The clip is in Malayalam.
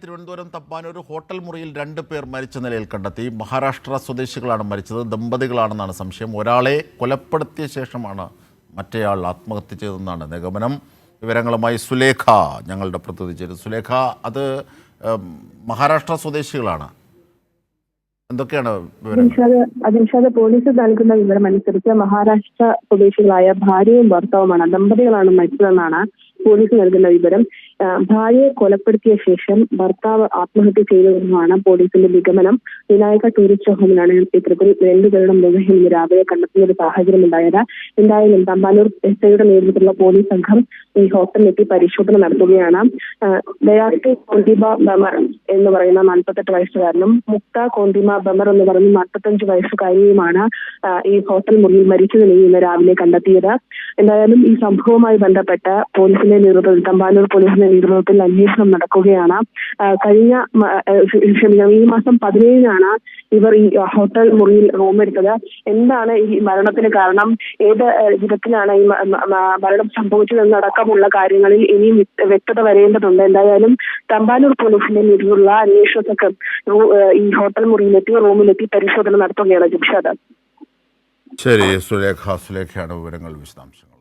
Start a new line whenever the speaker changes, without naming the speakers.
തിരുവനന്തപുരം തപ്പാനൂർ ഹോട്ടൽ മുറിയിൽ രണ്ട് പേർ മരിച്ച നിലയിൽ കണ്ടെത്തി. മഹാരാഷ്ട്ര സ്വദേശികളാണ് മരിച്ചത്. ദമ്പതികളാണെന്നാണ് സംശയം. ഒരാളെ കൊലപ്പെടുത്തിയ ശേഷമാണ് മറ്റേയാൾ ആത്മഹത്യ ചെയ്തതെന്നാണ് നിഗമനം. വിവരങ്ങളുമായി സുലേഖ ഞങ്ങളുടെ പ്രതിനിധി ചേരും സുലേഖ അത് മഹാരാഷ്ട്ര സ്വദേശികളാണ്. എന്തൊക്കെയാണ്
ദിൽഷാദ് പോലീസ് നൽകുന്ന വിവരം അനുസരിച്ച് മഹാരാഷ്ട്ര സ്വദേശികളായ ഭാര്യയും ഭർത്താവുമാണ് ദമ്പതികളാണ് മരിച്ചതെന്നാണ് പോലീസ് നൽകുന്ന വിവരം. ഭാര്യയെ കൊലപ്പെടുത്തിയ ശേഷം ഭർത്താവ് ആത്മഹത്യ ചെയ്തതെന്നാണ് പോലീസിന്റെ നിഗമനം. വിനായക ടൂറിസ്റ്റ് ഹോമിലാണ് ഇത്തരത്തിൽ രണ്ടുപേരുടെ മൃതദേഹം ഇന്ന് രാവിലെ കണ്ടെത്തുന്ന ഒരു സാഹചര്യം ഉണ്ടായത് എന്തായാലും തമ്പാനൂർ എസ് ഐയുടെ നേതൃത്വത്തിലുള്ള പോലീസ് സംഘം ഈ ഹോട്ടലിലെത്തി പരിശോധന നടത്തുകയാണ്. ദയാർക്കി കോണ്ടിബ ബമർ എന്ന് പറയുന്ന നാൽപ്പത്തെട്ട് വയസ്സുകാരനും മുക്ത കോന്തിമ ബമർ എന്ന് പറയുന്ന നാൽപ്പത്തഞ്ച് വയസ്സുകാരിയുമാണ് ഈ ഹോട്ടൽ മുറിയിൽ മരിച്ച നിലയിൽ ഇന്ന് രാവിലെ കണ്ടെത്തിയത്. എന്തായാലും ഈ സംഭവവുമായി ബന്ധപ്പെട്ട് പോലീസിന്റെ നേതൃത്വത്തിൽ തമ്പാനൂർ പോലീസിന്റെ നേതൃത്വത്തിൽ അന്വേഷണം നടക്കുകയാണ്. കഴിഞ്ഞ ക്ഷമിക്കണം ഈ മാസം പതിനേഴിനാണ് ഇവർ ഈ ഹോട്ടൽ മുറിയിൽ റൂം എടുത്തത്. എന്താണ് ഈ മരണത്തിന് കാരണം? ഏത് വിധത്തിലാണ് ഈ മ- മ- സംഭവിച്ചതെന്നടക്കമുള്ള കാര്യങ്ങളിൽ ഇനിയും വ്യക്തത വരേണ്ടതുണ്ട്. എന്തായാലും തമ്പാനൂർ പോലീസിന്റെ നേതൃത്വത്തിലുള്ള അന്വേഷണ സംഘം ഈ ഹോട്ടൽ മുറിയിലെത്തി റൂമിലെത്തി പരിശോധന നടത്തുകയാണ് ജിംഷാദ്.
ശരി സുലേഖ സുലേഖയാണ് വിവരങ്ങൾ വിശദാംശങ്ങൾ.